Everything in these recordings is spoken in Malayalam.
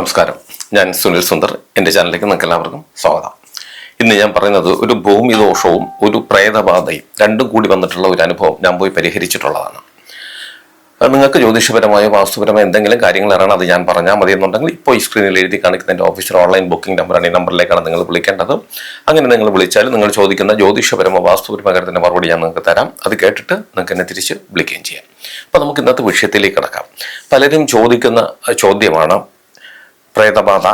നമസ്കാരം. ഞാൻ സുനിൽ സുന്ദർ. എന്റെ ചാനലിലേക്ക് നിങ്ങൾക്ക് എല്ലാവർക്കും സ്വാഗതം. ഇന്ന് ഞാൻ പറയുന്നത് ഒരു ഭൂമി ദോഷവും ഒരു പ്രേതബാധയും രണ്ടും കൂടി വന്നിട്ടുള്ള ഒരു അനുഭവം ഞാൻ പോയി പരിഹരിച്ചിട്ടുള്ളതാണ്. നിങ്ങൾക്ക് ജ്യോതിഷപരമായോ വാസ്തുപരമായോ എന്തെങ്കിലും കാര്യങ്ങൾ അറിയണം അത് ഞാൻ പറഞ്ഞാൽ മതി എന്നുണ്ടെങ്കിൽ ഇപ്പോൾ ഈ സ്ക്രീനിൽ എഴുതി കാണിക്കുന്ന എന്റെ ഓഫീസർ ഓൺലൈൻ ബുക്കിംഗ് നമ്പറാണ് ഈ നമ്പറിലേക്കാണ് നിങ്ങൾ വിളിക്കേണ്ടത്. അങ്ങനെ നിങ്ങൾ വിളിച്ചാൽ നിങ്ങൾ ചോദിക്കുന്ന ജ്യോതിഷപരമോ വാസ്തുപരമോ കാര്യത്തിന്റെ മറുപടി ഞാൻ നിങ്ങൾക്ക് തരാം. അത് കേട്ടിട്ട് നിങ്ങൾക്ക് എന്നെ തിരിച്ച് വിളിക്കുകയും ചെയ്യാം. അപ്പോൾ നമുക്ക് ഇന്നത്തെ വിഷയത്തിലേക്ക് കിടക്കാം. പലരും ചോദിക്കുന്ന ചോദ്യമാണ് പ്രേതബാധ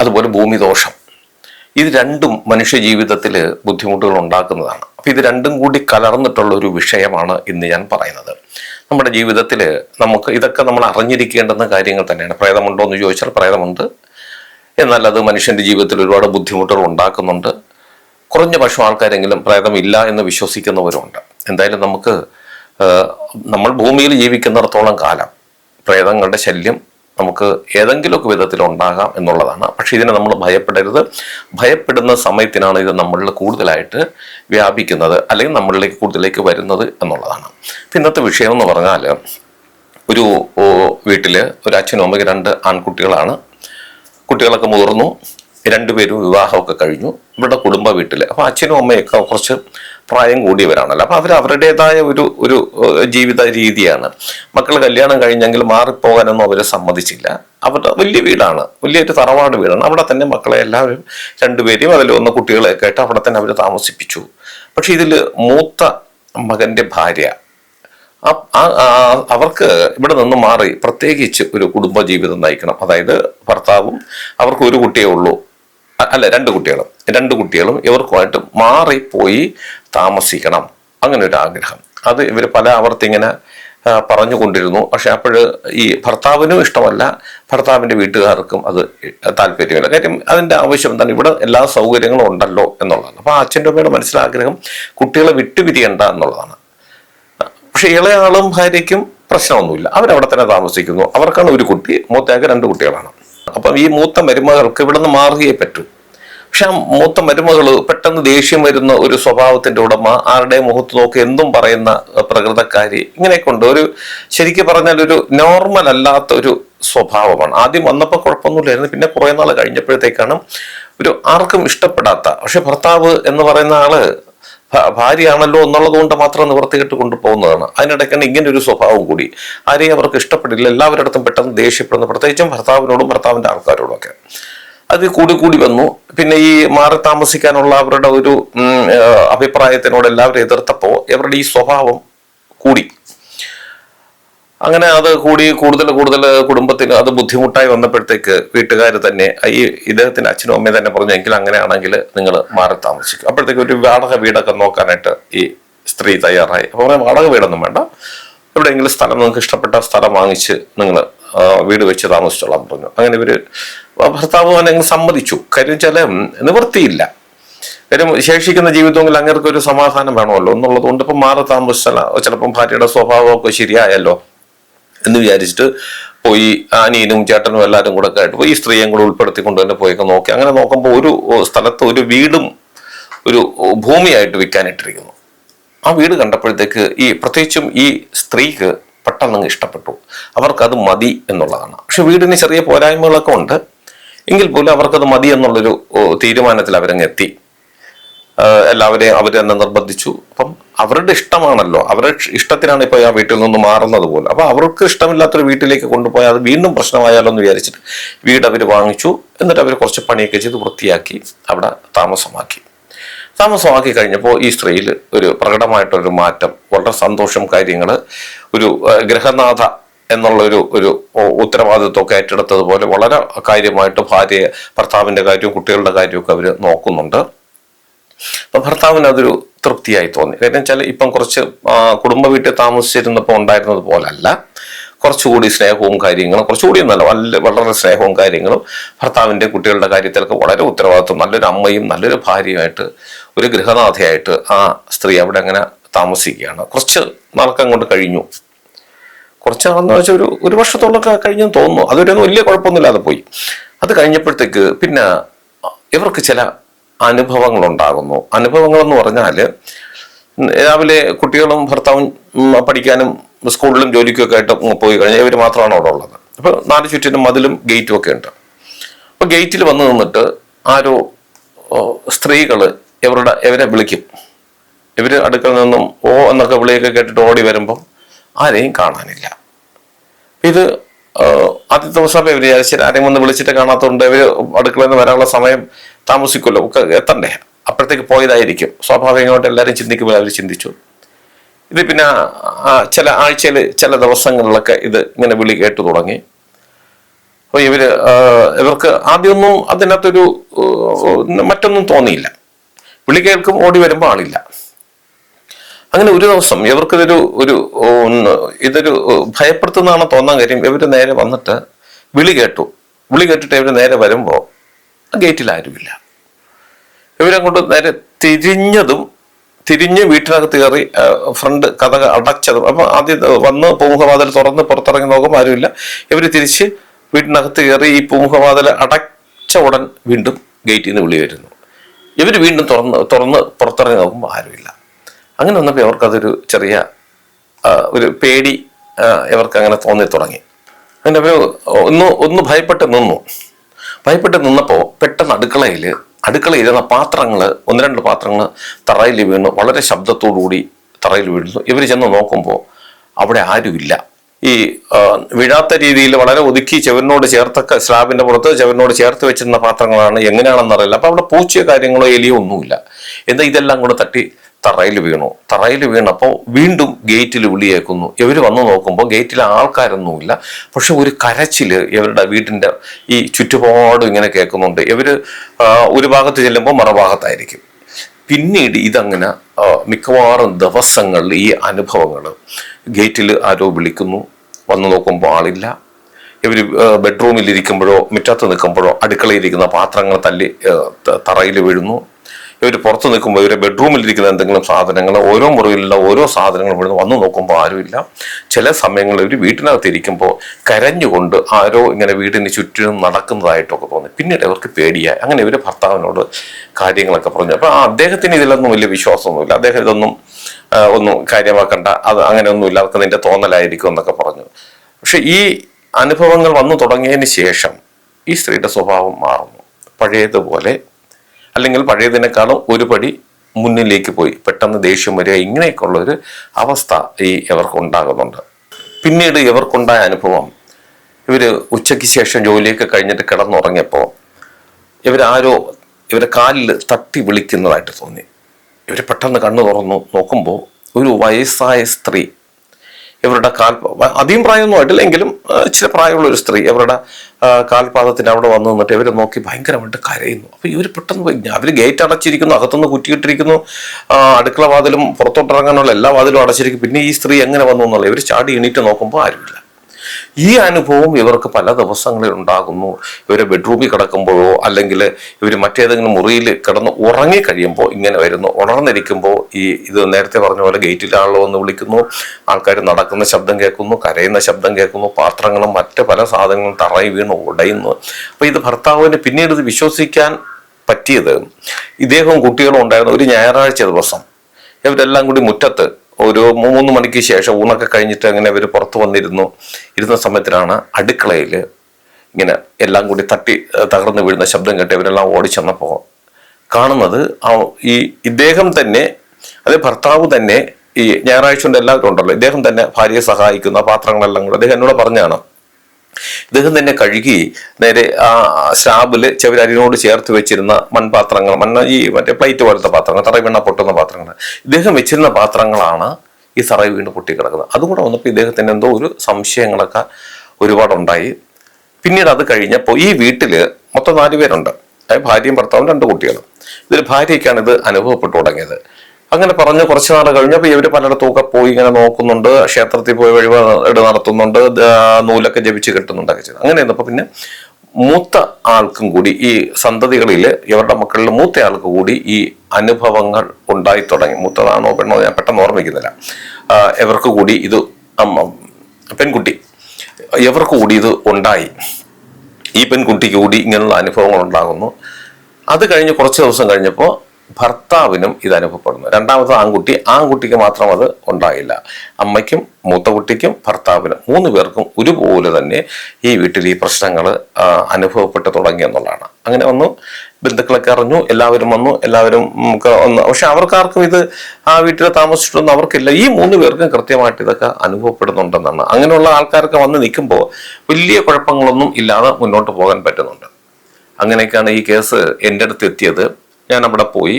അതുപോലെ ഭൂമി ദോഷം ഇത് രണ്ടും മനുഷ്യ ജീവിതത്തിൽ ബുദ്ധിമുട്ടുകൾ ഉണ്ടാക്കുന്നതാണ്. അപ്പം ഇത് രണ്ടും കൂടി കലർന്നിട്ടുള്ള ഒരു വിഷയമാണ് ഇന്ന് ഞാൻ പറയുന്നത്. നമ്മുടെ ജീവിതത്തിൽ നമുക്ക് ഇതൊക്കെ നമ്മൾ അറിഞ്ഞിരിക്കേണ്ടുന്ന കാര്യങ്ങൾ തന്നെയാണ്. പ്രേതമുണ്ടോ എന്ന് ചോദിച്ചാൽ പ്രേതമുണ്ട്. എന്നാൽ അത് മനുഷ്യന്റെ ജീവിതത്തിൽ ഒരുപാട് ബുദ്ധിമുട്ടുകൾ ഉണ്ടാക്കുന്നുണ്ട്. കുറഞ്ഞ പക്ഷം ആൾക്കാരെങ്കിലും പ്രേതമില്ല എന്ന് വിശ്വസിക്കുന്നവരുണ്ട്. എന്തായാലും നമുക്ക് നമ്മൾ ഭൂമിയിൽ ജീവിക്കുന്നിടത്തോളം കാലം പ്രേതങ്ങളുടെ ശല്യം നമുക്ക് ഏതെങ്കിലുമൊക്കെ വിധത്തിൽ ഉണ്ടാകാം എന്നുള്ളതാണ്. പക്ഷേ ഇതിനെ നമ്മൾ ഭയപ്പെടരുത്. ഭയപ്പെടുന്ന സമയത്തിനാണ് ഇത് നമ്മളിൽ കൂടുതലായിട്ട് വ്യാപിക്കുന്നത് അല്ലെങ്കിൽ നമ്മളിലേക്ക് കൂടുതലേക്ക് വരുന്നത് എന്നുള്ളതാണ്. ഇന്നത്തെ വിഷയം എന്ന് പറഞ്ഞാൽ ഒരു വീട്ടിൽ ഒരു അച്ഛനും അമ്മയ്ക്ക് രണ്ട് ആൺകുട്ടികളാണ്. കുട്ടികളൊക്കെ മുതിർന്നു. രണ്ടുപേരും വിവാഹമൊക്കെ കഴിഞ്ഞു. ഇവരുടെ കുടുംബ വീട്ടിൽ അപ്പോൾ അച്ഛനും അമ്മയൊക്കെ കുറച്ച് പ്രായം കൂടിയവരാണല്ലോ. അപ്പോൾ അവർ അവരുടേതായ ഒരു ഒരു ജീവിത രീതിയാണ്. മക്കൾ കല്യാണം കഴിഞ്ഞെങ്കിൽ മാറിപ്പോകാനൊന്നും അവർ സമ്മതിച്ചില്ല. അവരുടെ വലിയ വീടാണ്. വലിയൊരു തറവാട് വീടാണ്. അവിടെ തന്നെ മക്കളെ എല്ലാവരും രണ്ടുപേരെയും അതിൽ ഒന്ന് കുട്ടികളെ ആയിട്ട് അവിടെ തന്നെ അവർ താമസിപ്പിച്ചു. പക്ഷെ ഇതിൽ മൂത്ത മകന്റെ ഭാര്യ അവർക്ക് ഇവിടെ നിന്ന് മാറി പ്രത്യേകിച്ച് ഒരു കുടുംബ ജീവിതം നയിക്കണം. അതായത് ഭർത്താവും അവർക്ക് ഒരു കുട്ടിയേ ഉള്ളൂ. അല്ല രണ്ട് കുട്ടികളും. രണ്ട് കുട്ടികളും ഇവർക്കുമായിട്ട് മാറിപ്പോയി താമസിക്കണം. അങ്ങനെ ഒരു ആഗ്രഹം. അത് ഇവർ പല ആവർത്തി ഇങ്ങനെ ആ, പറഞ്ഞുകൊണ്ടിരുന്നു. പക്ഷെ അപ്പോൾ ഈ ഭർത്താവിനും ഇഷ്ടമല്ല. ഭർത്താവിന്റെ വീട്ടുകാർക്കും അത് താല്പര്യമില്ല. കാര്യം അതിന്റെ ആവശ്യം എന്താണ്? ഇവിടെ എല്ലാ സൗകര്യങ്ങളും ഉണ്ടല്ലോ എന്നുള്ളതാണ്. അപ്പോൾ അച്ഛന്റെ അമ്മയുടെ മനസ്സിലാഗ്രഹം കുട്ടികളെ വിട്ടുപിരിയണ്ട എന്നുള്ളതാണ്. പക്ഷെ ഇളയാളും ഭാര്യയ്ക്കും പ്രശ്നമൊന്നുമില്ല. അവരവിടെ തന്നെ താമസിക്കുന്നു. അവർക്കാണ് ഒരു കുട്ടി മൂത്തയാൾക്ക് രണ്ട് കുട്ടികളാണ്. അപ്പം ഈ മൂത്ത മരുമകൾക്ക് ഇവിടെ നിന്ന് മാറുകയേ പറ്റൂ. പക്ഷെ ആ മൂത്ത മരുമകൾ പെട്ടെന്ന് ദേഷ്യം വരുന്ന ഒരു സ്വഭാവത്തിന്റെ ഉടമ ആരുടെ മുഖത്ത് നോക്കി എന്തും പറയുന്ന പ്രകൃതക്കാരി ഇങ്ങനെയൊക്കെ ഉണ്ട് ഒരു ശരിക്കും പറഞ്ഞാൽ ഒരു നോർമൽ അല്ലാത്ത ഒരു സ്വഭാവമാണ്. ആദ്യം വന്നപ്പോൾ കുഴപ്പമൊന്നുമില്ലായിരുന്നു. പിന്നെ കുറേ നാൾ കഴിഞ്ഞപ്പോഴത്തേക്കാണ് ഒരു ആർക്കും ഇഷ്ടപ്പെടാത്ത. പക്ഷെ ഭർത്താവ് എന്ന് പറയുന്ന ആൾ ഭാര്യയാണല്ലോ എന്നുള്ളത് കൊണ്ട് മാത്രം നിവർത്തികെട്ട് കൊണ്ടുപോകുന്നതാണ്. അതിനിടയ്ക്കാണ് ഇങ്ങനെ ഒരു സ്വഭാവം കൂടി. ആരെയും അവർക്ക് ഇഷ്ടപ്പെടില്ല. എല്ലാവരുടെ അടുത്തും പെട്ടെന്ന് ദേഷ്യപ്പെടുന്നു പ്രത്യേകിച്ചും ഭർത്താവിനോടും ഭർത്താവിന്റെ ആൾക്കാരോടും ഒക്കെ. അത് കൂടി കൂടി വന്നു. പിന്നെ ഈ മാറി താമസിക്കാനുള്ള അവരുടെ ഒരു അഭിപ്രായത്തിനോട് എല്ലാവരും എതിർത്തപ്പോൾ ഇവരുടെ ഈ സ്വഭാവം കൂടി. അങ്ങനെ അത് കൂടി കൂടുതൽ കൂടുതൽ കുടുംബത്തിന് അത് ബുദ്ധിമുട്ടായി വന്നപ്പോഴത്തേക്ക് വീട്ടുകാർ തന്നെ ഈ ഇദ്ദേഹത്തിന്റെ അച്ഛനും അമ്മയും തന്നെ പറഞ്ഞു എങ്കിൽ അങ്ങനെയാണെങ്കിൽ നിങ്ങൾ മാറി താമസിക്കും. അപ്പോഴത്തേക്ക് ഒരു വാടക വീടൊക്കെ നോക്കാനായിട്ട് ഈ സ്ത്രീ തയ്യാറായി. അപ്പോൾ വാടക വീടൊന്നും വേണ്ട. എവിടെയെങ്കിലും സ്ഥലം നിങ്ങൾക്ക് ഇഷ്ടപ്പെട്ട സ്ഥലം വാങ്ങിച്ച് നിങ്ങൾ വീട് വെച്ച് താമസിച്ചോളാം പറഞ്ഞു. അങ്ങനെ ഇവർ ഭർത്താവ് അങ്ങ് സമ്മതിച്ചു. കാര്യം ചില നിവൃത്തിയില്ല. കാര്യം ശേഷിക്കുന്ന ജീവിതമെങ്കിൽ അങ്ങേർക്ക് ഒരു സമാധാനം വേണമല്ലോ. എന്നുള്ളത് കൊണ്ട് ഇപ്പം മാറി താമസിച്ചല്ല ചിലപ്പം ഭാര്യയുടെ സ്വഭാവമൊക്കെ ശരിയായല്ലോ എന്ന് വിചാരിച്ചിട്ട് പോയി അനിയനും ചേട്ടനും എല്ലാവരും കൂടെ ആയിട്ട് പോയി സ്ത്രീയും കൂടെ ഉൾപ്പെടുത്തിക്കൊണ്ട് തന്നെ പോയൊക്കെ നോക്കി. അങ്ങനെ നോക്കുമ്പോൾ ഒരു സ്ഥലത്ത് ഒരു വീടും ഒരു ഭൂമിയായിട്ട് വിൽക്കാനിട്ടിരിക്കുന്നു. ആ വീട് കണ്ടപ്പോഴത്തേക്ക് ഈ പ്രത്യേകിച്ചും ഈ സ്ത്രീക്ക് പെട്ടെന്ന് ഇഷ്ടപ്പെട്ടു. അവർക്കത് മതി എന്നുള്ളതാണ്. പക്ഷെ വീടിന് ചെറിയ പോരായ്മകളൊക്കെ ഉണ്ട്. എങ്കിൽ പോലും അവർക്കത് മതി എന്നുള്ളൊരു തീരുമാനത്തിൽ അവരങ്ങ് എത്തി. എല്ലാവരെയും അവർ തന്നെ നിർബന്ധിച്ചു. അപ്പം അവരുടെ ഇഷ്ടമാണല്ലോ. അവരുടെ ഇഷ്ടത്തിനാണ് ഇപ്പോൾ ആ വീട്ടിൽ നിന്ന് മാറുന്നത് പോലും. അപ്പോൾ അവർക്ക് ഇഷ്ടമില്ലാത്തൊരു വീട്ടിലേക്ക് കൊണ്ടുപോയാൽ അത് വീണ്ടും പ്രശ്നമായാലോ എന്ന് വിചാരിച്ചിട്ട് വീട് അവർ വാങ്ങിച്ചു. എന്നിട്ട് അവർ കുറച്ച് പണിയൊക്കെ ചെയ്ത് വൃത്തിയാക്കി അവിടെ താമസമാക്കി. താമസമാക്കി കഴിഞ്ഞപ്പോൾ ഈ സ്ത്രീയിൽ ഒരു പ്രകടമായിട്ടൊരു മാറ്റം വളരെ സന്തോഷം കാര്യങ്ങൾ ഒരു ഗ്രഹനാഥ എന്നുള്ള ഒരു ഉത്തരവാദിത്വമൊക്കെ ഏറ്റെടുത്തതുപോലെ വളരെ കാര്യമായിട്ട് ഭാര്യ ഭർത്താവിന്റെ കാര്യവും കുട്ടികളുടെ കാര്യമൊക്കെ അവർ നോക്കുന്നുണ്ട്. അപ്പം ഭർത്താവിന് അതൊരു തൃപ്തിയായി തോന്നി. കാരണം വെച്ചാൽ ഇപ്പം കുറച്ച് കുടുംബ വീട്ടിൽ താമസിച്ചിരുന്നപ്പോൾ ഉണ്ടായിരുന്നത് പോലല്ല. കുറച്ചുകൂടി സ്നേഹവും കാര്യങ്ങളും കുറച്ചുകൂടി നല്ല വല്ല വളരെ സ്നേഹവും കാര്യങ്ങളും ഭർത്താവിന്റെ കുട്ടികളുടെ കാര്യത്തിലൊക്കെ വളരെ ഉത്തരവാദിത്വം. നല്ലൊരു അമ്മയും നല്ലൊരു ഭാര്യയുമായിട്ട് ഒരു ഗൃഹനാഥയായിട്ട് ആ സ്ത്രീ അവിടെ അങ്ങനെ താമസിക്കുകയാണ്. കുറച്ച് നാൾക്കങ്ങോട്ട് കഴിഞ്ഞു. കുറച്ച് നാളെന്ന് വെച്ചാൽ ഒരു ഒരു വർഷത്തോളൊക്കെ കഴിഞ്ഞെന്ന് തോന്നുന്നു. അതൊരു വലിയ കുഴപ്പമൊന്നുമില്ലാതെ പോയി. അത് കഴിഞ്ഞപ്പോഴത്തേക്ക് പിന്നെ ഇവർക്ക് ചില അനുഭവങ്ങൾ ഉണ്ടാകുന്നു അനുഭവങ്ങൾ എന്ന് പറഞ്ഞാൽ രാവിലെ കുട്ടികളും ഭർത്താവും പഠിക്കാനും സ്കൂളിലും ജോലിക്കും ഒക്കെ ആയിട്ട് പോയി കഴിഞ്ഞാൽ ഇവർ മാത്രമാണ് അവിടെ ഉള്ളത്. അപ്പോൾ നാല് ചുറ്റിനും മതിലും ഗേറ്റും ഒക്കെ ഉണ്ട്. അപ്പോൾ ഗേറ്റിൽ വന്ന് നിന്നിട്ട് ആരോ സ്ത്രീകൾ ഇവരുടെ ഇവരെ വിളിക്കും. ഇവർ അടുക്കള നിന്നും ഓ എന്നൊക്കെ വിളിയൊക്കെ കേട്ടിട്ട് ഓടി വരുമ്പോൾ ആരെയും കാണാനില്ല. ഇത് ആദ്യ ദിവസം ഇവർ വിചാരിച്ചിട്ട് ആരെയും ഒന്ന് വിളിച്ചിട്ട് കാണാത്തതുകൊണ്ട് ഇവർ അടുക്കളയിൽ നിന്ന് വരാനുള്ള സമയം താമസിക്കുമല്ലോ. ഒക്കെ എത്തണ്ടേ? അപ്പോഴത്തേക്ക് പോയതായിരിക്കും. സ്വാഭാവികമായിട്ട് എല്ലാവരും ചിന്തിക്കുമ്പോൾ അവർ ചിന്തിച്ചു. ഇത് പിന്നെ ചില ആഴ്ചയിൽ ചില ദിവസങ്ങളിലൊക്കെ ഇത് ഇങ്ങനെ വിളി കേട്ടു തുടങ്ങി. അപ്പോൾ ഇവർ ഇവർക്ക് ആദ്യമൊന്നും അതിനകത്തൊരു മറ്റൊന്നും തോന്നിയില്ല. വിളി കേൾക്കും ഓടി വരുമ്പോൾ ആളില്ല. അങ്ങനെ ഒരു ദിവസം ഇവർക്കിതൊരു ഒരു ഇതൊരു ഭയപ്പെടുത്തുന്നതാണ് തോന്നാൻ കാര്യം. ഇവർ നേരെ വന്നിട്ട് വിളി കേട്ടു. വിളി കേട്ടിട്ട് ഇവർ നേരെ വരുമ്പോൾ ഗേറ്റിൽ ആരുമില്ല. ഇവരങ്ങോട്ട് നേരെ തിരിഞ്ഞതും തിരിഞ്ഞ് വീട്ടിനകത്ത് കയറി ഫ്രണ്ട് കഥ അടച്ചതും. അപ്പം ആദ്യം വന്ന് പൂമുഖവാതിൽ തുറന്ന് പുറത്തിറങ്ങി നോക്കുമ്പോൾ ആരുമില്ല. ഇവർ തിരിച്ച് വീട്ടിനകത്ത് കയറി ഈ പൂമുഖവാതിൽ അടച്ച ഉടൻ വീണ്ടും ഗേറ്റിൽ നിന്ന് വിളി വരുന്നു. ഇവർ വീണ്ടും തുറന്ന് തുറന്ന് പുറത്തിറങ്ങി നോക്കുമ്പോൾ ആരുമില്ല. അങ്ങനെ വന്നപ്പോൾ അവർക്കതൊരു ചെറിയ ഒരു പേടി ഇവർക്ക് അങ്ങനെ തോന്നി തുടങ്ങി. അങ്ങനെ അവർ ഒന്ന് ഒന്ന് ഭയപ്പെട്ട് നിന്നു. ഭയപ്പെട്ട് നിന്നപ്പോൾ പെട്ടെന്ന് അടുക്കളയിൽ ഇരുന്ന പാത്രങ്ങൾ ഒന്ന് രണ്ട് പാത്രങ്ങൾ തറയിൽ വീണു വളരെ ശബ്ദത്തോടുകൂടി തറയിൽ വീഴുന്നു. ഇവർ ചെന്ന് നോക്കുമ്പോൾ അവിടെ ആരുമില്ല. ഈ വിഴാത്ത രീതിയിൽ വളരെ ഒതുക്കി ചെവരിനോട് ചേർത്തൊക്കെ സ്ലാബിന്റെ പുറത്ത് ചെവരിനോട് ചേർത്ത് വെച്ചിരുന്ന പാത്രങ്ങളാണ് എങ്ങനെയാണെന്ന് അറിയില്ല. അപ്പൊ അവിടെ പൂച്ചയോ കാര്യങ്ങളോ എലിയോ ഒന്നുമില്ല. എന്താ ഇതെല്ലാം കൂടെ തട്ടി തറയിൽ വീണു. തറയിൽ വീണപ്പോൾ വീണ്ടും ഗേറ്റിൽ വിളിയേക്കുന്നു. ഇവർ വന്നു നോക്കുമ്പോൾ ഗേറ്റിൽ ആൾക്കാരൊന്നുമില്ല. പക്ഷെ ഒരു കരച്ചിൽ ഇവരുടെ വീട്ടിന്റെ ഈ ചുറ്റുപാടും ഇങ്ങനെ കേൾക്കുന്നുണ്ട്. ഇവർ ഒരു ഭാഗത്ത് ചെല്ലുമ്പോൾ മറുഭാഗത്തായിരിക്കും. പിന്നീട് ഇതങ്ങനെ മിക്കവാറും ദിവസങ്ങളിൽ ഈ അനുഭവങ്ങൾ ഗേറ്റിൽ ആരോ വിളിക്കുന്നു. വന്നു നോക്കുമ്പോൾ ആളില്ല. ഇവർ ബെഡ്റൂമിൽ ഇരിക്കുമ്പോഴോ മുറ്റത്ത് നിൽക്കുമ്പോഴോ അടുക്കളയിലിരിക്കുന്ന പാത്രങ്ങൾ തല്ലി തറയിൽ വീഴുന്നു. ഇവർ പുറത്ത് നിൽക്കുമ്പോൾ ഇവരെ ബെഡ്റൂമിൽ ഇരിക്കുന്ന എന്തെങ്കിലും സാധനങ്ങൾ ഓരോ മുറിയിലുള്ള ഓരോ സാധനങ്ങൾ ഇവിടുന്ന് വന്നു നോക്കുമ്പോൾ ആരുമില്ല. ചില സമയങ്ങളിൽ ഇവർ വീട്ടിനകത്ത് ഇരിക്കുമ്പോൾ കരഞ്ഞുകൊണ്ട് ആരോ ഇങ്ങനെ വീടിന് ചുറ്റിനും നടക്കുന്നതായിട്ടൊക്കെ തോന്നി. പിന്നീട് അവർക്ക് പേടിയായി. അങ്ങനെ ഇവർ ഭർത്താവിനോട് കാര്യങ്ങളൊക്കെ പറഞ്ഞു. അപ്പോൾ അദ്ദേഹത്തിന് ഇതിലൊന്നും വലിയ വിശ്വാസമൊന്നുമില്ല. അദ്ദേഹം ഇതൊന്നും ഒന്നും കാര്യമാക്കണ്ട. അത് അങ്ങനെയൊന്നുമില്ല. അവർക്ക് നിന്റെ തോന്നലായിരിക്കും എന്നൊക്കെ പറഞ്ഞു. പക്ഷെ ഈ അനുഭവങ്ങൾ വന്നു തുടങ്ങിയതിന് ശേഷം ഈ സ്ത്രീയുടെ സ്വഭാവം മാറുന്നു. പഴയതുപോലെ അല്ലെങ്കിൽ പഴയതിനേക്കാളും ഒരു പടി മുന്നിലേക്ക് പോയി. പെട്ടെന്ന് ദേഷ്യം വരിക ഇങ്ങനെയൊക്കെയുള്ള ഒരു അവസ്ഥ ഈ ഇവർക്കുണ്ടാകുന്നുണ്ട്. പിന്നീട് ഇവർക്കുണ്ടായ അനുഭവം ഇവർ ഉച്ചയ്ക്ക് ശേഷം ജോലിയൊക്കെ കഴിഞ്ഞിട്ട് കിടന്നുറങ്ങിയപ്പോൾ ഇവരാരോ ഇവരെ കാലിൽ തട്ടി വിളിക്കുന്നതായിട്ട് തോന്നി. ഇവർ പെട്ടെന്ന് കണ്ണു തുറന്നു നോക്കുമ്പോൾ ഒരു വയസ്സായ സ്ത്രീ ഇവരുടെ കാൽ അധികം പ്രായമൊന്നും ആയിട്ടില്ല എങ്കിലും ഇച്ചിരി പ്രായമുള്ള ഒരു സ്ത്രീ ഇവരുടെ കാൽപാദത്തിന് അവിടെ വന്നു നിന്നിട്ട് ഇവരെ നോക്കി ഭയങ്കരമായിട്ട് കരയുന്നു. അപ്പൊ ഇവർ പെട്ടെന്ന് പോയി അവർ ഗേറ്റ് അടച്ചിരിക്കുന്നു അകത്തുനിന്ന് കുറ്റിയിട്ടിരിക്കുന്നു. അടുക്കള വാതിലും പുറത്തോട്ടിറങ്ങാനുള്ള എല്ലാ വാതിലും അടച്ചിരിക്കും പിന്നെ ഈ സ്ത്രീ എങ്ങനെ വന്നു എന്നുള്ള ഇവർ ചാടി എണീറ്റ് നോക്കുമ്പോൾ ആരുമില്ല. ഈ അനുഭവം ഇവർക്ക് പല ദിവസങ്ങളിൽ ഉണ്ടാകുന്നു. ഇവർ ബെഡ്റൂമിൽ കിടക്കുമ്പോഴോ അല്ലെങ്കിൽ ഇവർ മറ്റേതെങ്കിലും മുറിയിൽ കിടന്ന് ഉറങ്ങി കഴിയുമ്പോൾ ഇങ്ങനെ വരുന്നു. ഉണർന്നിരിക്കുമ്പോൾ ഈ ഇത് നേരത്തെ പറഞ്ഞ പോലെ ഗേറ്റിൽ എന്ന് വിളിക്കുന്നു. ആൾക്കാർ നടക്കുന്ന ശബ്ദം കേൾക്കുന്നു കരയുന്ന ശബ്ദം കേൾക്കുന്നു പാത്രങ്ങളും മറ്റ് പല സാധനങ്ങളും തറയിൽ വീണ് ഉടയുന്നു. അപ്പോൾ ഇത് ഭർത്താവിന് പിന്നീട് ഇത് വിശ്വസിക്കാൻ പറ്റിയത് ഇദ്ദേഹവും കുട്ടികളും ഉണ്ടായിരുന്ന ഒരു ഞായറാഴ്ച ദിവസം. ഇവരെല്ലാം കൂടി മുറ്റത്ത് ഒരു മൂന്ന് മണിക്ക് ശേഷം ഊണൊക്കെ കഴിഞ്ഞിട്ട് അങ്ങനെ ഇവർ പുറത്ത് വന്നിരുന്നു. ഇരുന്ന സമയത്തിലാണ് അടുക്കളയിൽ ഇങ്ങനെ എല്ലാം കൂടി തട്ടി തകർന്നു വീഴുന്ന ശബ്ദം കേട്ട് ഇവരെല്ലാം ഓടിച്ചെന്നപ്പോൾ കാണുന്നത് ആ ഈ ഇദ്ദേഹം തന്നെ അതേ ഭർത്താവ് തന്നെ ഈ ഞായറാഴ്ച കൊണ്ട് എല്ലാവരും ഉണ്ടല്ലോ ഇദ്ദേഹം തന്നെ ഭാര്യയെ സഹായിക്കുന്ന പാത്രങ്ങളെല്ലാം കൂടെ അദ്ദേഹം എന്നോട് പറഞ്ഞാണ് ഇദ്ദേഹം തന്നെ കഴുകി നേരെ ആ സ്റ്റാബിൽ ചെവരരിനോട് ചേർത്ത് വെച്ചിരുന്ന മൺപാത്രങ്ങൾ മണ്ണ ഈ മറ്റേ പ്ലേറ്റ് പോലത്തെ പാത്രങ്ങൾ തറ വീണ പൊട്ടുന്ന പാത്രങ്ങൾ ഇദ്ദേഹം വെച്ചിരുന്ന പാത്രങ്ങളാണ് ഈ തറ വീണ് പൊട്ടിക്കിടക്കുന്നത്. അതുകൂടെ വന്നപ്പോൾ ഇദ്ദേഹത്തിന് എന്തോ ഒരു സംശയങ്ങളൊക്കെ ഒരുപാടുണ്ടായി. പിന്നീട് അത് കഴിഞ്ഞപ്പോൾ ഈ വീട്ടിൽ മൊത്തം നാല് പേരുണ്ട്. അതായത് ഭാര്യയും ഭർത്താവും രണ്ട് കുട്ടികളും. ഇതിൽ ഭാര്യയ്ക്കാണ് ഇത് അനുഭവപ്പെട്ടു തുടങ്ങിയത്. അങ്ങനെ പറഞ്ഞ് കുറച്ച് നാൾ കഴിഞ്ഞപ്പോൾ ഇവർ പലയിടത്തുമൊക്കെ പോയി ഇങ്ങനെ നോക്കുന്നുണ്ട് ക്ഷേത്രത്തിൽ പോയി വഴിപാട് നടത്തുന്നുണ്ട് നൂലൊക്കെ ജപിച്ച് കെട്ടുന്നുണ്ടൊക്കെ ചെയ്തു. അങ്ങനെ ഇരുന്നപ്പോൾ പിന്നെ മൂത്ത ആൾക്കും കൂടി ഈ സന്തതികളിൽ ഇവരുടെ മക്കളിൽ മൂത്ത ആൾക്ക് കൂടി ഈ അനുഭവങ്ങൾ ഉണ്ടായി തുടങ്ങി. മൂത്തതാണോ പെണ്ണോ ഞാൻ പെട്ടെന്ന് ഓർമ്മിക്കുന്നില്ല. ഇവർക്ക് കൂടി ഇത് പെൺകുട്ടി. ഇവർക്ക് കൂടി ഇത് ഉണ്ടായി. ഈ പെൺകുട്ടിക്ക് കൂടി ഇങ്ങനെയുള്ള അനുഭവങ്ങൾ ഉണ്ടാകുന്നു. അത് കഴിഞ്ഞ് കുറച്ച് ദിവസം കഴിഞ്ഞപ്പോൾ ഭർത്താവിനും ഇത് അനുഭവപ്പെടുന്നു. രണ്ടാമത് ആൺകുട്ടി. ആൺകുട്ടിക്ക് മാത്രം അത് ഉണ്ടായില്ല. അമ്മയ്ക്കും മൂത്ത കുട്ടിക്കും ഭർത്താവിനും മൂന്ന് പേർക്കും ഒരുപോലെ തന്നെ ഈ വീട്ടിൽ ഈ പ്രശ്നങ്ങൾ അനുഭവപ്പെട്ടു തുടങ്ങി എന്നുള്ളതാണ്. അങ്ങനെ വന്നു. ബന്ധുക്കളൊക്കെ അറിഞ്ഞു. എല്ലാവരും വന്നു. എല്ലാവരും നമുക്ക് ഒന്ന് പക്ഷെ അവർക്കാർക്കും ഇത് ആ വീട്ടിൽ താമസിച്ചിട്ടൊന്നും അവർക്കില്ല. ഈ മൂന്ന് പേർക്കും കൃത്യമായിട്ട് ഇതൊക്കെ അനുഭവപ്പെടുന്നുണ്ടെന്നാണ്. അങ്ങനെയുള്ള ആൾക്കാരൊക്കെ വന്ന് നിൽക്കുമ്പോൾ വലിയ കുഴപ്പങ്ങളൊന്നും ഇല്ലാതെ മുന്നോട്ട് പോകാൻ പറ്റുന്നുണ്ട്. അങ്ങനെയൊക്കെയാണ് ഈ കേസ് എന്റെ അടുത്ത് എത്തിയത്. ഞാൻ അവിടെ പോയി.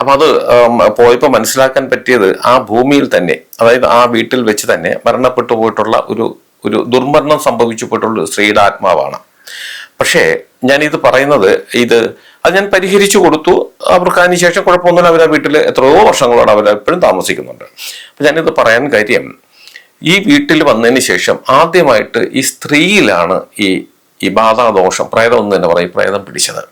അപ്പൊ അത് പോയപ്പോൾ മനസ്സിലാക്കാൻ പറ്റിയത് ആ ഭൂമിയിൽ തന്നെ അതായത് ആ വീട്ടിൽ വെച്ച് തന്നെ മരണപ്പെട്ടു പോയിട്ടുള്ള ഒരു ഒരു ദുർമരണം സംഭവിച്ചു പോയിട്ടുള്ള സ്ത്രീയുടെ ആത്മാവാണ്. പക്ഷേ ഞാൻ ഇത് പറയുന്നത് ഇത് അത് ഞാൻ പരിഹരിച്ചു കൊടുത്തു. അവർക്ക് അതിനുശേഷം കുഴപ്പമൊന്നുമില്ല. അവർ ആ വീട്ടിൽ എത്രയോ വർഷങ്ങളോട് അവർ എപ്പോഴും താമസിക്കുന്നുണ്ട്. അപ്പൊ ഞാനിത് പറയാൻ കാര്യം ഈ വീട്ടിൽ വന്നതിന് ശേഷം ആദ്യമായിട്ട് ഈ സ്ത്രീയിലാണ് ഈ ഈ ബാധാദോഷം പ്രേതം എന്ന് തന്നെ പറയും പ്രേതം പിടിച്ചത്.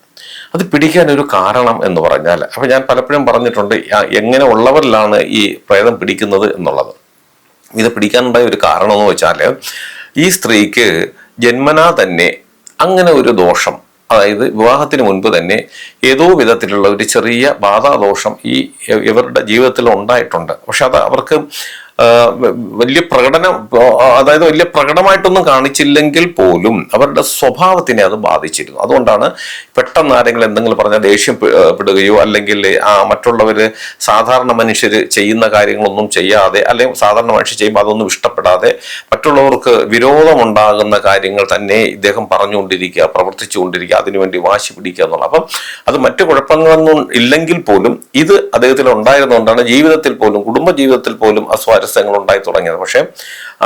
അത് പിടിക്കാൻ ഒരു കാരണം എന്ന് പറഞ്ഞാൽ അപ്പൊ ഞാൻ പലപ്പോഴും പറഞ്ഞിട്ടുണ്ട് എങ്ങനെ ഉള്ളവരിലാണ് ഈ പ്രേതം പിടിക്കുന്നത് എന്നുള്ളത്. ഇത് പിടിക്കാനുണ്ടായ ഒരു കാരണം എന്ന് വെച്ചാൽ ഈ സ്ത്രീക്ക് ജന്മനാ തന്നെ അങ്ങനെ ഒരു ദോഷം അതായത് വിവാഹത്തിന് മുൻപ് തന്നെ ഏതോ വിധത്തിലുള്ള ഒരു ചെറിയ ബാധാദോഷം ഈ ഇവരുടെ ജീവിതത്തിൽ ഉണ്ടായിട്ടുണ്ട്. പക്ഷെ അത് അവർക്ക് വലിയ പ്രകടനം അതായത് വലിയ പ്രകടമായിട്ടൊന്നും കാണിച്ചില്ലെങ്കിൽ പോലും അവരുടെ സ്വഭാവത്തിനെ അത് ബാധിച്ചിരുന്നു. അതുകൊണ്ടാണ് പെട്ടെന്ന് ആരെങ്കിലും എന്തെങ്കിലും പറഞ്ഞാൽ ദേഷ്യം പെടുകയോ അല്ലെങ്കിൽ ആ മറ്റുള്ളവർ സാധാരണ മനുഷ്യർ ചെയ്യുന്ന കാര്യങ്ങളൊന്നും ചെയ്യാതെ അല്ലെങ്കിൽ സാധാരണ മനുഷ്യർ ചെയ്യുമ്പോൾ അതൊന്നും ഇഷ്ടപ്പെടാതെ മറ്റുള്ളവർക്ക് വിരോധമുണ്ടാകുന്ന കാര്യങ്ങൾ തന്നെ ഇദ്ദേഹം പറഞ്ഞുകൊണ്ടിരിക്കുക പ്രവർത്തിച്ചുകൊണ്ടിരിക്കുക അതിനുവേണ്ടി വാശി പിടിക്കുക എന്നുള്ളത് അപ്പം അത് മറ്റു കുഴപ്പങ്ങളൊന്നും ഇല്ലെങ്കിൽ പോലും ഇത് അദ്ദേഹത്തിൽ ഉണ്ടായിരുന്നുകൊണ്ടാണ് ജീവിതത്തിൽ പോലും കുടുംബ ജീവിതത്തിൽ പോലും അസ്വാരസ്യങ്ങൾ ഉണ്ടായി തുടങ്ങിയത്. പക്ഷേ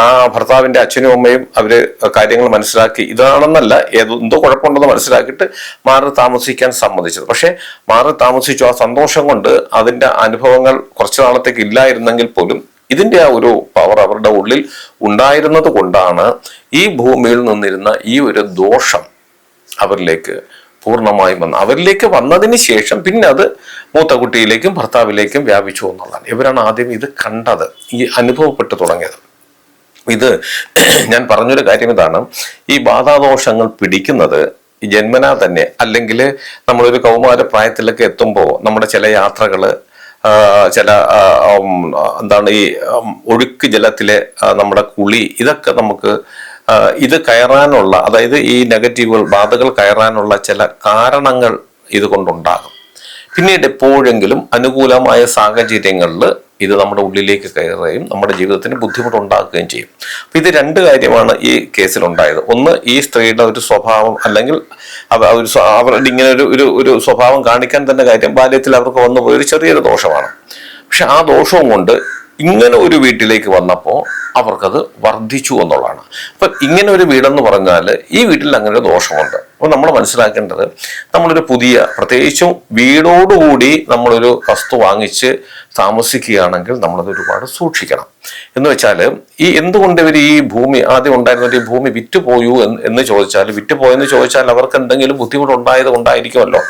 ആ ഭർത്താവിന്റെ അച്ഛനും അമ്മയും അവർ കാര്യങ്ങൾ മനസ്സിലാക്കി. ഇതാണെന്നല്ല ഏതോ എന്തോ കുഴപ്പമുണ്ടെന്ന് മനസ്സിലാക്കിയിട്ട് മാറി താമസിക്കാൻ സമ്മതിച്ചത്. പക്ഷേ മാറി താമസിച്ചു. ആ സന്തോഷം കൊണ്ട് അതിന്റെ അനുഭവങ്ങൾ കുറച്ചു നാളത്തേക്ക് ഇല്ലായിരുന്നെങ്കിൽ പോലും ഇതിന്റെ ആ ഒരു പവർ അവരുടെ ഉള്ളിൽ ഉണ്ടായിരുന്നത് കൊണ്ടാണ് ഈ ഭൂമിയിൽ നിന്നിരുന്ന ഈ ഒരു ദോഷം അവരിലേക്ക് പൂർണമായും വന്നു അവരിലേക്ക് വന്നതിന് ശേഷം പിന്നെ അത് മൂത്ത കുട്ടിയിലേക്കും ഭർത്താവിലേക്കും വ്യാപിച്ചു എന്നുള്ളതാണ്. ഇവരാണ് ആദ്യം ഇത് കണ്ടത് ഈ അനുഭവപ്പെട്ടു തുടങ്ങിയത്. ഇത് ഞാൻ പറഞ്ഞൊരു കാര്യം ഇതാണ്. ഈ ബാധാദോഷങ്ങൾ പിടിക്കുന്നത് ജന്മനാ തന്നെ അല്ലെങ്കിൽ നമ്മളൊരു കൗമാര പ്രായത്തിലൊക്കെ എത്തുമ്പോൾ നമ്മുടെ ചില യാത്രകൾ ചില എന്താണ് ഈ ഒഴുക്ക് ജലത്തിലെ നമ്മുടെ കുളി ഇതൊക്കെ നമുക്ക് ഇത് കയറാനുള്ള അതായത് ഈ നെഗറ്റീവുകൾ ബാധകൾ കയറാനുള്ള ചില കാരണങ്ങൾ ഇതുകൊണ്ടുണ്ടാകും. പിന്നീട് എപ്പോഴെങ്കിലും അനുകൂലമായ സാഹചര്യങ്ങളിൽ ഇത് നമ്മുടെ ഉള്ളിലേക്ക് കയറുകയും നമ്മുടെ ജീവിതത്തിന് ബുദ്ധിമുട്ടുണ്ടാക്കുകയും ചെയ്യും. അപ്പൊ ഇത് രണ്ട് കാര്യമാണ് ഈ കേസിൽ ഉണ്ടായത് ഒന്ന് ഈ സ്ത്രീയുടെ ഒരു സ്വഭാവം അല്ലെങ്കിൽ ഒരു അവരുടെ ഇങ്ങനെ ഒരു ഒരു ഒരു സ്വഭാവം കാണിക്കാൻ തന്നെ കാര്യം ബാല്യത്തിൽ അവർക്ക് വന്നു പോയൊരു ചെറിയൊരു ദോഷമാണ്. പക്ഷെ ആ ദോഷവും കൊണ്ട് ഇങ്ങനെ ഒരു വീട്ടിലേക്ക് വന്നപ്പോൾ അവർക്കത് വർദ്ധിച്ചു എന്നുള്ളതാണ്. അപ്പം ഇങ്ങനെ ഒരു വീടെന്ന് പറഞ്ഞാൽ ഈ വീട്ടിൽ അങ്ങനെ ഒരു ദോഷമുണ്ട്. അപ്പോൾ നമ്മൾ മനസ്സിലാക്കേണ്ടത് നമ്മളൊരു പുതിയ പ്രത്യേകിച്ചും വീടോടുകൂടി നമ്മളൊരു വസ്തു വാങ്ങിച്ച് താമസിക്കുകയാണെങ്കിൽ നമ്മളത് ഒരുപാട് സൂക്ഷിക്കണം. എന്ന് വെച്ചാൽ ഈ എന്തുകൊണ്ട് ഇവർ ഈ ഭൂമി ആദ്യം ഉണ്ടായിരുന്ന ഈ ഭൂമി വിറ്റുപോയു എന്ന് ചോദിച്ചാൽ വിറ്റുപോയെന്ന് ചോദിച്ചാൽ അവർക്ക് എന്തെങ്കിലും ബുദ്ധിമുട്ടുണ്ടായത് കൊണ്ടായിരിക്കുമല്ലോ.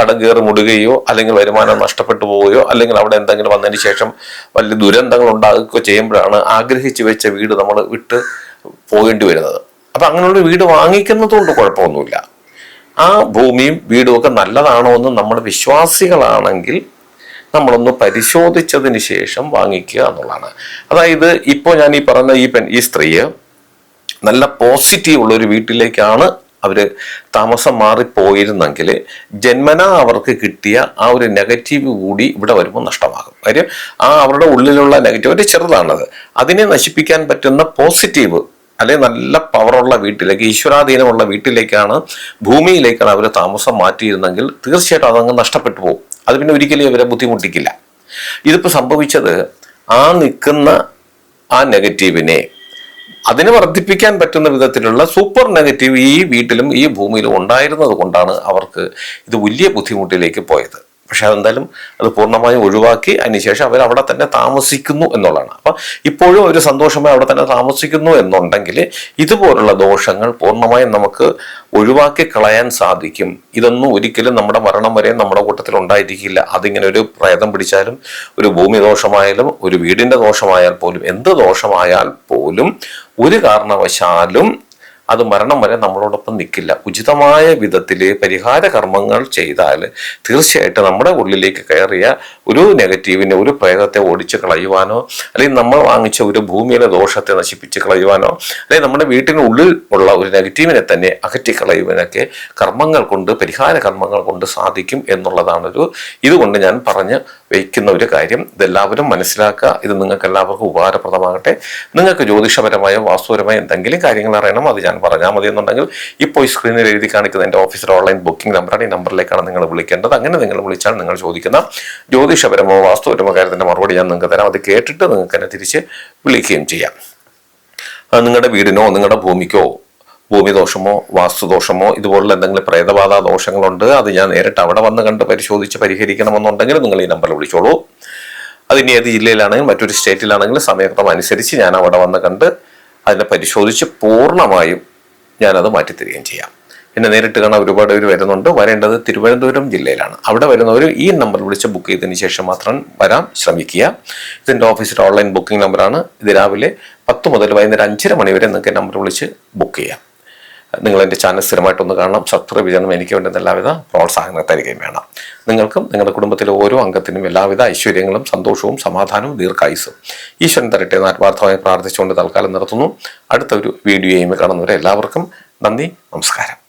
കടം കയറി മുടുകയോ അല്ലെങ്കിൽ വരുമാനം നഷ്ടപ്പെട്ടു പോവുകയോ അല്ലെങ്കിൽ അവിടെ എന്തെങ്കിലും വന്നതിന് ശേഷം വലിയ ദുരന്തങ്ങൾ ഉണ്ടാകുകയോ ചെയ്യുമ്പോഴാണ് ആഗ്രഹിച്ചു വെച്ച വീട് നമ്മൾ വിട്ട് പോകേണ്ടി വരുന്നത്. അപ്പൊ അങ്ങനെയുള്ള വീട് വാങ്ങിക്കുന്നതുകൊണ്ട് കുഴപ്പമൊന്നുമില്ല. ആ ഭൂമിയും വീടും ഒക്കെ നല്ലതാണോ എന്ന് നമ്മൾ വിശ്വാസികളാണെങ്കിൽ നമ്മളൊന്ന് പരിശോധിച്ചതിന് ശേഷം വാങ്ങിക്കുക എന്നുള്ളതാണ്. അതായത് ഇപ്പോൾ ഞാൻ ഈ പറഞ്ഞ ഈ പെൺ ഈ സ്ത്രീയെ നല്ല പോസിറ്റീവ് ഉള്ള ഒരു വീട്ടിലേക്കാണ് അവർ താമസം മാറിപ്പോയിരുന്നെങ്കിൽ ജന്മന അവർക്ക് കിട്ടിയ ആ ഒരു നെഗറ്റീവ് കൂടി ഇവിടെ വരുമ്പോൾ നഷ്ടമാകും. കാര്യം ആ അവരുടെ ഉള്ളിലുള്ള നെഗറ്റീവ് ഒരു ചെറുതാണത്. അതിനെ നശിപ്പിക്കാൻ പറ്റുന്ന പോസിറ്റീവ് അല്ലെങ്കിൽ നല്ല പവറുള്ള വീട്ടിലേക്ക് ഈശ്വരാധീനമുള്ള വീട്ടിലേക്കാണ് ഭൂമിയിലേക്കാണ് അവർ താമസം മാറ്റിയിരുന്നെങ്കിൽ തീർച്ചയായിട്ടും അതങ്ങ് നഷ്ടപ്പെട്ടു പോകും. അത് പിന്നെ ഒരിക്കലും ഇവരെ ബുദ്ധിമുട്ടിക്കില്ല. ഇതിപ്പോൾ സംഭവിച്ചത് ആ നിൽക്കുന്ന ആ നെഗറ്റീവിനെ അതിനെ വർദ്ധിപ്പിക്കാൻ പറ്റുന്ന വിധത്തിലുള്ള സൂപ്പർ നെഗറ്റീവ് ഈ വീട്ടിലും ഈ ഭൂമിയിലും ഉണ്ടായിരുന്നത് കൊണ്ടാണ് അവർക്ക് ഇത് വലിയ ബുദ്ധിമുട്ടിലേക്ക് പോയത്. പക്ഷെ അതെന്തായാലും അത് പൂർണമായും ഒഴിവാക്കി അതിനുശേഷം അവർ അവിടെ തന്നെ താമസിക്കുന്നു എന്നുള്ളതാണ്. അപ്പം ഇപ്പോഴും ഒരു സന്തോഷമായി അവിടെ തന്നെ താമസിക്കുന്നു എന്നുണ്ടെങ്കിൽ ഇതുപോലുള്ള ദോഷങ്ങൾ പൂർണമായും നമുക്ക് ഒഴിവാക്കി കളയാൻ സാധിക്കും. ഇതൊന്നും ഒരിക്കലും നമ്മുടെ മരണം വരെ നമ്മുടെ കൂട്ടത്തിൽ ഉണ്ടായിരിക്കില്ല. അതിങ്ങനെ ഒരു പ്രേതം പിടിച്ചാലും ഒരു ഭൂമി ദോഷമായാലും ഒരു വീടിന്റെ ദോഷമായാൽ പോലും എന്ത് ദോഷമായാൽ പോലും ഒരു കാരണവശാലും അത് മരണം വരെ നമ്മളോടൊപ്പം നിൽക്കില്ല ഉചിതമായ വിധത്തിൽ പരിഹാര കർമ്മങ്ങൾ ചെയ്താൽ തീർച്ചയായിട്ടും നമ്മുടെ ഉള്ളിലേക്ക് കയറിയ ഒരു നെഗറ്റീവിനെ ഒരു പ്രേതത്തെ ഓടിച്ച് കളയുവാനോ അല്ലെങ്കിൽ നമ്മൾ വാങ്ങിച്ച ഒരു ഭൂമിയിലെ ദോഷത്തെ നശിപ്പിച്ച് കളയുവാനോ അല്ലെങ്കിൽ നമ്മുടെ വീട്ടിനുള്ളിൽ ഉള്ള ഒരു നെഗറ്റീവിനെ തന്നെ അകറ്റിക്കളയുവാനൊക്കെ കർമ്മങ്ങൾ കൊണ്ട് പരിഹാര കർമ്മങ്ങൾ കൊണ്ട് സാധിക്കും എന്നുള്ളതാണൊരു ഇതുകൊണ്ട് ഞാൻ പറഞ്ഞ് വയ്ക്കുന്ന ഒരു കാര്യം. ഇതെല്ലാവരും മനസ്സിലാക്കുക. ഇത് നിങ്ങൾക്ക് എല്ലാവർക്കും ഉപകാരപ്രദമാകട്ടെ. നിങ്ങൾക്ക് ജ്യോതിഷപരമായോ വാസ്തുപരമായോ എന്തെങ്കിലും കാര്യങ്ങൾ അറിയണം അത് ഞാൻ പറഞ്ഞാൽ മതി എന്നുണ്ടെങ്കിൽ ഇപ്പോൾ ഈ സ്ക്രീനിൽ എഴുതി കാണിക്കുന്ന എന്റെ ഓഫീസിലെ ഓൺലൈൻ ബുക്കിംഗ് നമ്പറാണ് ഈ നമ്പറിലേക്കാണ് നിങ്ങൾ വിളിക്കേണ്ടത്. അങ്ങനെ നിങ്ങൾ വിളിച്ചാൽ നിങ്ങൾ ചോദിക്കുന്ന ജ്യോതിഷപരമോ വാസ്തുപരമോ കാര്യത്തിന്റെ മറുപടി ഞാൻ നിങ്ങൾക്ക് തരാം. അത് കേട്ടിട്ട് നിങ്ങൾക്ക് തന്നെ തിരിച്ച് വിളിക്കുകയും ചെയ്യാം. നിങ്ങളുടെ വീടിനോ നിങ്ങളുടെ ഭൂമിക്കോ ഭൂമി ദോഷമോ വാസ്തുദോഷമോ ഇതുപോലുള്ള എന്തെങ്കിലും പ്രേതബാധ ദോഷങ്ങളുണ്ട് അത് ഞാൻ നേരിട്ട് അവിടെ വന്ന് കണ്ട് പരിശോധിച്ച് പരിഹരിക്കണമെന്നുണ്ടെങ്കിൽ നിങ്ങൾ ഈ നമ്പറിൽ വിളിച്ചോളൂ. അതിനി ഏത് ജില്ലയിലാണെങ്കിലും മറ്റൊരു സ്റ്റേറ്റിലാണെങ്കിലും സമയക്രമം അനുസരിച്ച് ഞാൻ അവിടെ വന്ന് കണ്ട് അതിനെ പരിശോധിച്ച് പൂർണമായും ഞാനത് മാറ്റിത്തരികയും ചെയ്യാം. എന്നെ നേരിട്ട് കാണാൻ ഒരുപാട് പേര് വരുന്നുണ്ട്. വരേണ്ടത് തിരുവനന്തപുരം ജില്ലയിലാണ്. അവിടെ വരുന്നവർ ഈ നമ്പർ വിളിച്ച് ബുക്ക് ചെയ്തതിന് ശേഷം മാത്രം വരാൻ ശ്രമിക്കുക. ഇതിന്റെ ഓഫീസിലെ ഓൺലൈൻ ബുക്കിംഗ് നമ്പറാണ്. ഇത് രാവിലെ പത്ത് മുതൽ വൈകുന്നേരം അഞ്ചര മണി വരെ നിങ്ങൾക്ക് നമ്പർ വിളിച്ച് ബുക്ക് ചെയ്യാം. നിങ്ങൾ എന്റെ ചാനൽ സ്ഥിരമായിട്ടൊന്ന് കാണണം. ശത്രു വിചരണം എനിക്ക് വേണ്ടുന്ന എല്ലാവിധ പ്രോത്സാഹനം തരികയും വേണം. നിങ്ങൾക്കും നിങ്ങളുടെ കുടുംബത്തിലെ ഓരോ അംഗത്തിനും എല്ലാവിധ ഐശ്വര്യങ്ങളും സന്തോഷവും സമാധാനവും ദീർഘായുസും ഈശ്വരൻ തരട്ടെ എന്ന് ആത്മാർത്ഥമായി പ്രാർത്ഥിച്ചുകൊണ്ട് തൽക്കാലം നിർത്തുന്നു. അടുത്ത ഒരു വീഡിയോയും കാണുന്നവരെ എല്ലാവർക്കും നന്ദി നമസ്കാരം.